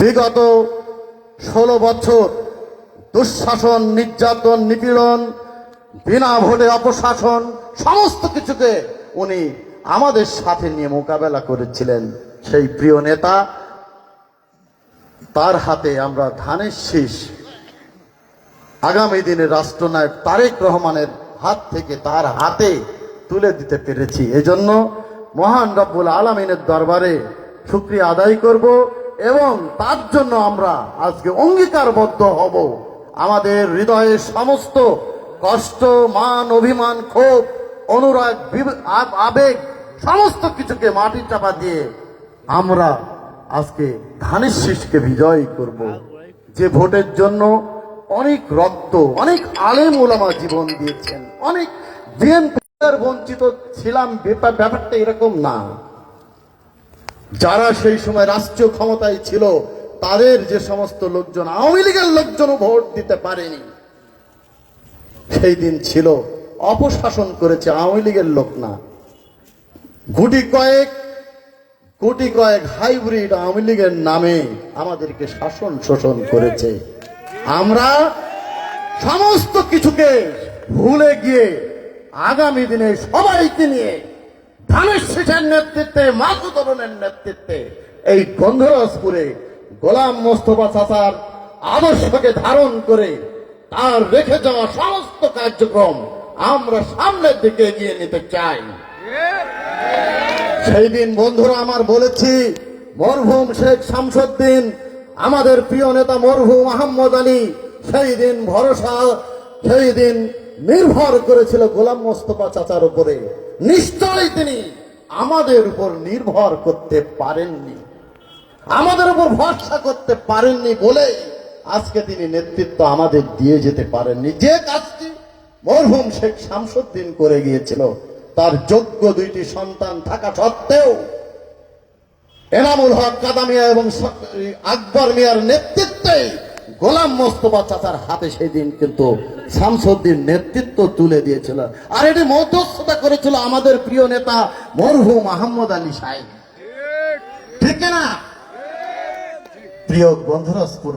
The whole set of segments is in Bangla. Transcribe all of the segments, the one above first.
বিগত ষোলো বছর দুঃশাসন, নির্যাতন, নিপীড়ন, বিনা ভোটে অপশাসন, সমস্ত কিছুকে উনি আমাদের সাথে নিয়ে মোকাবেলা করেছিলেন। সেই প্রিয় নেতা, তার হাতে আমরা ধানের শীষ। আগামী দিনে রাষ্ট্রনায়ক তারেক রহমানের হাত থেকে তার হাতে তুলে দিতে পেরেছি। এজন্য মহান রব্বুল আলমিনের দরবারে শুক্রিয়া আদায় করব। এবং তার জন্য আমরা আজকে অঙ্গীকারবদ্ধ হব। আমাদের হৃদয়ের সমস্ত কষ্ট, মান, অভিমান, ক্ষোভ, অনুরাগ আবেগ, সমস্ত কিছুকে মাটি চাপা দিয়ে আমরা আজকে ধানের শীষকে বিজয় করব। যে ভোটের জন্য অনেক রক্ত, অনেক আলেম ওলামা জীবন দিয়েছেন, অনেক বিএনপি বঞ্চিত ছিলাম ব্যাপার- ব্যাপারটা এরকম না। যারা সেই সময় রাষ্ট্রীয় ক্ষমতায় ছিল, তাদের যে সমস্ত লোকজন, আওয়ামী লীগের লোকজনও ভোট দিতে পারেনি। সেই দিন ছিল, অপশাসন করেছে আওয়ামী লীগের লোক না। গুটি কয়েক কোটি কয়েক হাইব্রিড আওয়ামী লীগের নামে আমাদেরকে শাসন শোষণ করেছে। আমরা সমস্ত কিছুকে ভুলে গিয়ে আগামী দিনে সবাইকে নিয়ে ধানের শীষের নেতৃত্বে মাসুদরণের নেতৃত্বে, এই গন্ধরাজপুরে গোলাম মোস্তফা চাচার আদর্শকে ধারণ করে তার রেখে যাওয়া সমস্ত কার্যক্রম আমরা সামনের দিকে এগিয়ে নিতে চাই। সেই দিন বন্ধুরা আমার বলেছি, মরহুম শেখ শামসুদ্দিন, আমাদের প্রিয় নেতা মরহুম আহম্মদ আলী, সেই দিন ভরসা, সেই দিন নির্ভর করেছিল গোলাম মোস্তফা চাচার উপরে। নিশ্চয়ই তিনি আমাদের উপর নির্ভর করতে পারেননি। আমাদের উপর ভরসা করতে পারেননি বলে আজকে তিনি নেতৃত্ব আমাদের দিয়ে যেতে পারেননি। যে কাজটি মরহুম শেখ শামসুদ্দিন করে গিয়েছিল, তার যোগ্য দুইটি সন্তান থাকা সত্ত্বেও এনামুল হক কাদামিয়া এবং আকবর মিয়ার নেতৃত্বে গোলাম মোস্তফা চাচার হাতে সেই দিন কিন্তু শামসুদ্দিন নেতৃত্ব তুলে দিয়েছিল। আর এটি মধ্যস্থতা করেছিল আমাদের প্রিয় নেতা মরহুম আহমদ আলী সাহেব। ঠিক না? প্রিয় বন্ধুরাজপুর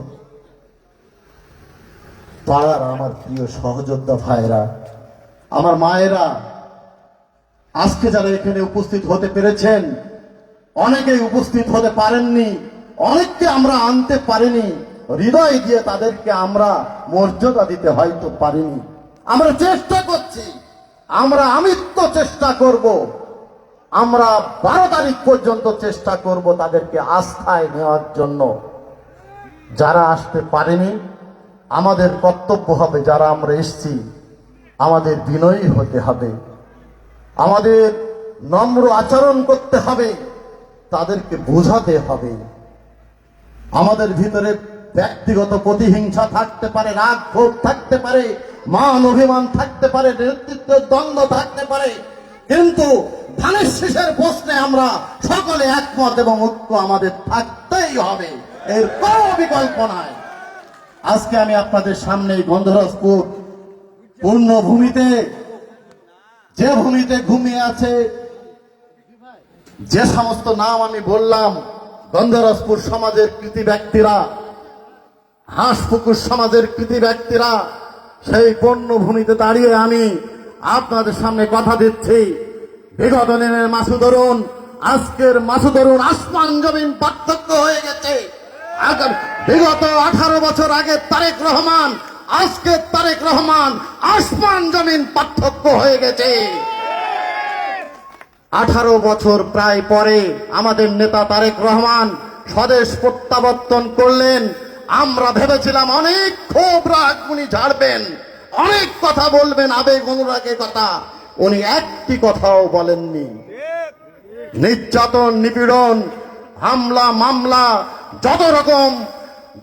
পাড়ার আমার প্রিয় সহযোদ্ধা ভাইরা আমার মায়েরা, আজকে যারা এখানে উপস্থিত হতে পেরেছেন, অনেকেই উপস্থিত হতে পারেননি, অনেককে আমরা আনতে পারিনি। হৃদয় দিয়ে তাদেরকে আমরা মর্যাদা দিতে হয়তো পারিনি। আমরা চেষ্টা করছি। আমরা আমিত্ব চেষ্টা করব। আমরা বারো তারিখ পর্যন্ত চেষ্টা করব তাদেরকে আস্থায় নেওয়ার জন্য। যারা আসতে পারেনি, আমাদের কর্তব্য হবে যারা আমরা এসছি, আমাদের বিনয়ী হতে হবে। আমাদের নম্র আচরণ করতে হবে। তাদেরকে বোঝাতে হবে। আমাদের ভিতরে ব্যক্তিগত প্রতিহিংসা থাকতে পারে রাগ ক্ষোভ থাকতে পারে, মান অভিমান থাকতে পারে নেতৃত্বের দ্বন্দ্ব থাকতে পারে, কিন্তু ধানের শেষের প্রশ্নে আমরা সকলে একমত এবং ঐক্য আমাদের থাকতেই হবে। এর কোনো বিকল্প নাই। আজকে আমি আপনাদের সামনে গন্ধরাজপুর পূর্ণ ভূমিতে যে ভূমিতে ঘুমিয়ে আছে, যে সমস্ত নাম আমি বললাম গন্ধরাজপুর সমাজের কৃতি ব্যক্তিরা হাঁসপুকুর সমাজের কৃতি ব্যক্তিরা সেই পণ্যভূমিতে দাঁড়িয়ে আমি আপনাদের সামনে কথা দিচ্ছি। বিগত দিনের মাসুদরুন, আজকের মাসুদরুন আসমান জমিন পার্থক্য হয়ে গেছে। বিগত আঠারো বছর আগে তারেক রহমান, আজকে তারেক রহমান আসমান জমিন পার্থক্য হয়ে গেছে। আঠারো বছর প্রায় পরে আমাদের নেতা তারেক রহমান স্বদেশ প্রত্যাবর্তন করলেন। আমরা ভেবেছিলাম অনেক ক্ষোভ রাগ উনি ঝাড়বেন, অনেক কথা বলবেন, আবেগ অনুরাগের কথা। উনি একটি কথাও বলেননি। নির্যাতন, নিপীড়ন, হামলা, মামলা, যত রকম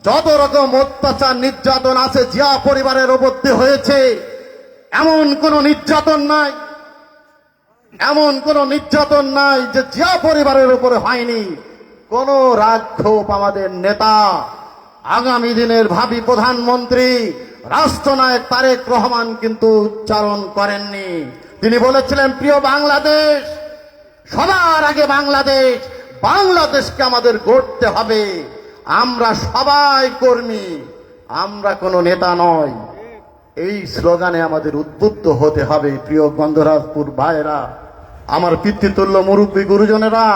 যত রকম অত্যাচার, নির্যাতন আছে, জিয়া পরিবারের ওপর হয়েছে, এমন কোন নির্যাতন নাই। এমন কোন নির্যাতন নাই যে জিয়া পরিবারের উপরে হয়নি। কোন রাগ ক্ষোভ আমাদের নেতা আগামী দিনের ভাবি প্রধানমন্ত্রী রাষ্ট্রনায়ক তারেক রহমান কিন্তু উচ্চারণ করেননি। তিনি বলেছিলেন, প্রিয় বাংলাদেশ, সবার আগে বাংলাদেশ, বাংলাদেশকে আমাদের গড়তে হবে। আমরা সবাই কর্মী, আমরা কোনো নেতা নয় এই স্লোগানে আমাদের উদ্বুদ্ধ হতে হবে। প্রিয় গন্ধরাজপুর ভাইয়েরা, আমার পিতৃতুল্য মুরব্বী গুরুজনেরা,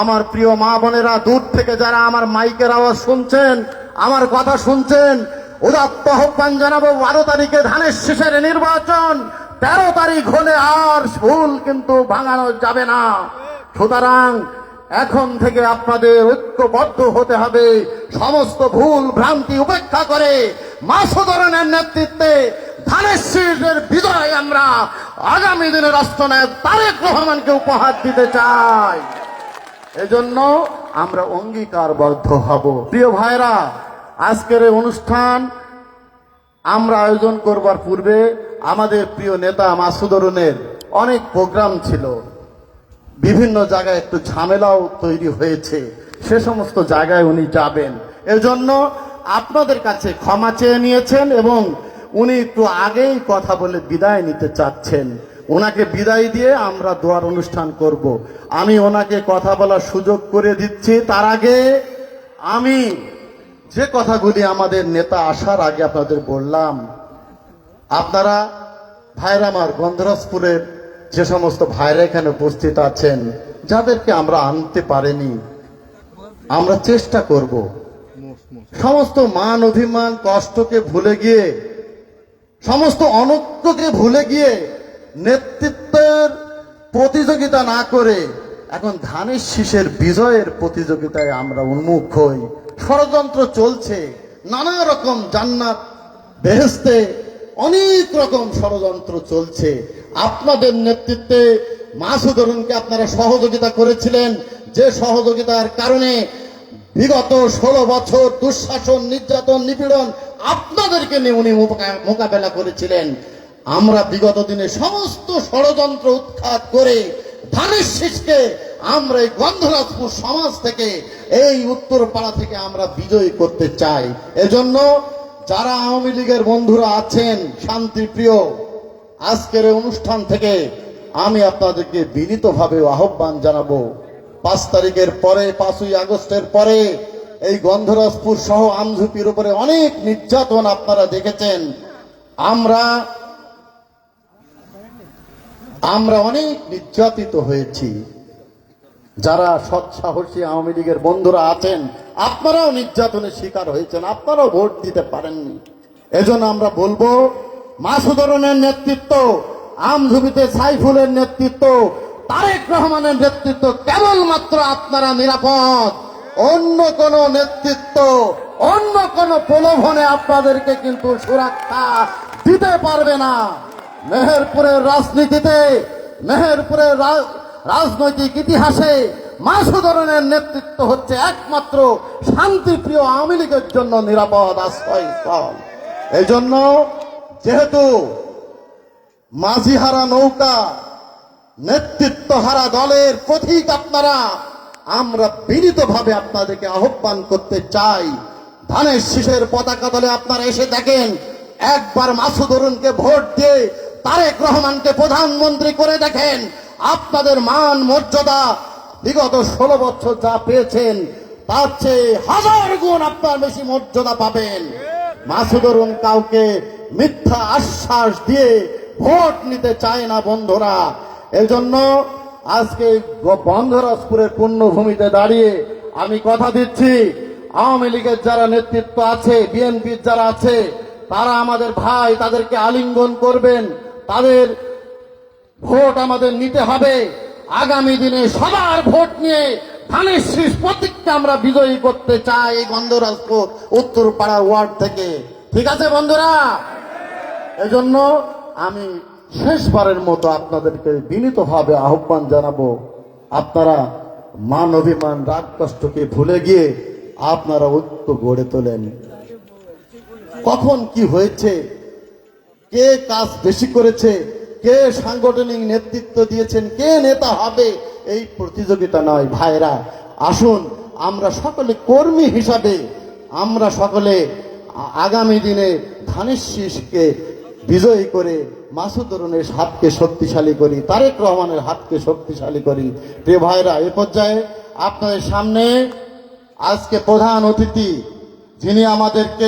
আমার প্রিয় মা বোনেরা, দূর থেকে যারা আমার মাইকের আওয়াজ শুনছেন আমার কথা শুনছেন? উদাত্ত আহ্বান জানাব, বারো তারিখে ধানের শেষের নির্বাচন। তেরো তারিখ হলে আর ভুল কিন্তু ভাঙানো যাবে না। সুতরাং এখন থেকে আপনাদের ঐক্যবদ্ধ হতে হবে। সমস্ত ভুল ভ্রান্তি উপেক্ষা করে মাসুদরণের নেতৃত্বে ধানের শীষের বিজয় আমরা আগামী দিনে রাষ্ট্রনায়ক তারেক রহমানকে উপহার দিতে চাই। এজন্য আমরা অঙ্গীকারবদ্ধ হব। প্রিয় ভাইরা আজকের এই অনুষ্ঠান আমরা আয়োজন করবার পূর্বে আমাদের প্রিয় নেতা মাসুদরুনের অনেক প্রোগ্রাম ছিল। বিভিন্ন জায়গায় একটু ঝামেলাও তৈরি হয়েছে। সে সমস্ত জায়গায় উনি যাবেন। এজন্য আপনাদের কাছে ক্ষমা চেয়ে নিয়েছেন এবং উনি একটু আগেই কথা বলে বিদায় নিতে চাচ্ছেন। ওনাকে বিদায় দিয়ে আমরা দোয়ার অনুষ্ঠান করব। আমি ওনাকে কথা বলার সুযোগ করে দিচ্ছি। তার আগে আমি যে কথাগুলি আমাদের নেতা আসার আগে আপনাদের বললাম, আপনারা ভাইরামার গন্ধরাজপুরের যে সমস্ত ভাইরা এখানে উপস্থিত আছেন, যাদেরকে আমরা আনতে পারিনি, আমরা চেষ্টা করব। সমস্ত মান অভিমান কষ্টকে ভুলে গিয়ে, সমস্ত অনক্তকে ভুলে গিয়ে নেতৃত্বের প্রতিযোগিতা না করে, এখন ধানের শীষের বিজয়ের প্রতিযোগিতায় আমরা উন্মুখ হই। ষড়যন্ত্র চলছে, নানা রকম জান্নাত বেহেস্তে অনেক রকম ষড়যন্ত্র চলছে। আপনাদের নেতৃত্বে মাসুদরুনকে আপনারা সহযোগিতা করেছিলেন। যে সহযোগিতার কারণে বিগত ষোলো বছর দুঃশাসন, নির্যাতন, নিপীড়ন আপনাদেরকে নিয়ে উনি মোকাবেলা করেছিলেন। আমরা বিগত দিনে সমস্ত ষড়যন্ত্র উৎখাত করে ধানের শীষকে আমরা এই গন্ধরাজপুর সমাজ থেকে, এই উত্তর পাড়া থেকে আমরা বিজয়ী করতে চাই। এজন্য যারা আওয়ামী লীগের বন্ধুরা আছেন, শান্তিপ্রিয়, আজকের অনুষ্ঠান থেকে আমি আপনাদেরকে বিনীতভাবে আহ্বান জানাব। পাঁচ তারিখের পরে, পাঁচই আগস্টের পরে এই গন্ধরাজপুর সহ আমঝুপির উপরে অনেক নির্যাতন আপনারা দেখেছেন। আমরা আমরা অনেক নির্যাতিত হয়েছি। যারা সৎ সাহসী আওয়ামী লীগের বন্ধুরা আছেন, আপনারাও নির্যাতনের শিকার হয়েছেন, আপনারাও ভোট দিতে পারেননি। এজন্য আমরা বলব, মাসুদরনের নেতৃত্ব আমঝুবিতে সাইফুলের নেতৃত্ব, তারেক রহমানের নেতৃত্ব কেবলমাত্র আপনারা নিরাপদ। অন্য কোন নেতৃত্ব, অন্য কোন প্রলোভনে আপনাদেরকে কিন্তু সুরক্ষা দিতে পারবে না। মেহেরপুরের রাজনীতিতে, মেহেরপুরের রাজনৈতিক ইতিহাসে মাসুদরনের নেতৃত্ব হচ্ছে একমাত্র শান্তিপ্রিয় আওয়ামী লীগের জন্য নিরাপদ আশ্রয়স্থল এই জন্য যেহেতু মাঝিহারা নৌকা নেতৃত্বহারা দলের প্রতীক আপনারা, আমরা বিনীতভাবে আপনাদেরকে আহ্বান করতে চাই। ধানের শীষের পতাকা দলে আপনারা এসে দেখেন, একবার মাসুদ অরুণকে ভোট দিয়ে তারেক রহমানকে প্রধানমন্ত্রী করে দেখেন। আপনাদের মান মর্যাদা বিগত ষোলো বছর যা পেয়েছেন, তার চেয়ে হাজার গুণ আপনার বেশি মর্যাদা পাবেন। মাসুদ অরুণ কাউকে মিথ্যা আশ্বাস দিয়ে ভোট নিতে চায় না বন্ধুরা। এজন্য আজকে বন্ধরাজপুরের পুণ্যভূমিতে দাঁড়িয়ে আমি কথা দিচ্ছি। আওয়ামী লীগের যারা নেতৃত্ব আছে, বিএনপির যারা আছে, তারা আমাদের ভাই, তাদেরকে আলিঙ্গন করবেন। তাদের ভোট আমাদের নিতে হবে। আগামী দিনে সবার ভোট নিয়ে ধানের শীষ প্রতীককে আমরা বিজয়ী করতে চাই এই গন্ধরাজপুর উত্তর পাড়ার ওয়ার্ড থেকে। ঠিক আছে বন্ধুরা? এজন্য আমি শেষবারের মতো আপনাদেরকে বিনীতভাবে আহ্বান জানাব। আপনারা মান অভিমান, রাগ কষ্টকে ভুলে গিয়ে আপনারা ঐক্য গড়ে তোলেন। কখন কি হয়েছে? কে কাজ বেশি করেছে? কে সাংগঠনিক নেতৃত্ব দিয়েছেন, কে নেতা হবে, এই প্রতিযোগিতা নয় ভাইরা। আসুন, আমরা সকলে কর্মী হিসাবে, আমরা সকলে আগামী দিনে ধানের শীষকে বিজয়ী করে, মাসুদ অরুণের হাতকে শক্তিশালী করি, তারেক রহমানের হাতকে শক্তিশালী করি। প্রিয় ভাইরা, এ পর্যায়ে আপনাদের সামনে আজকে প্রধান অতিথি, যিনি আমাদেরকে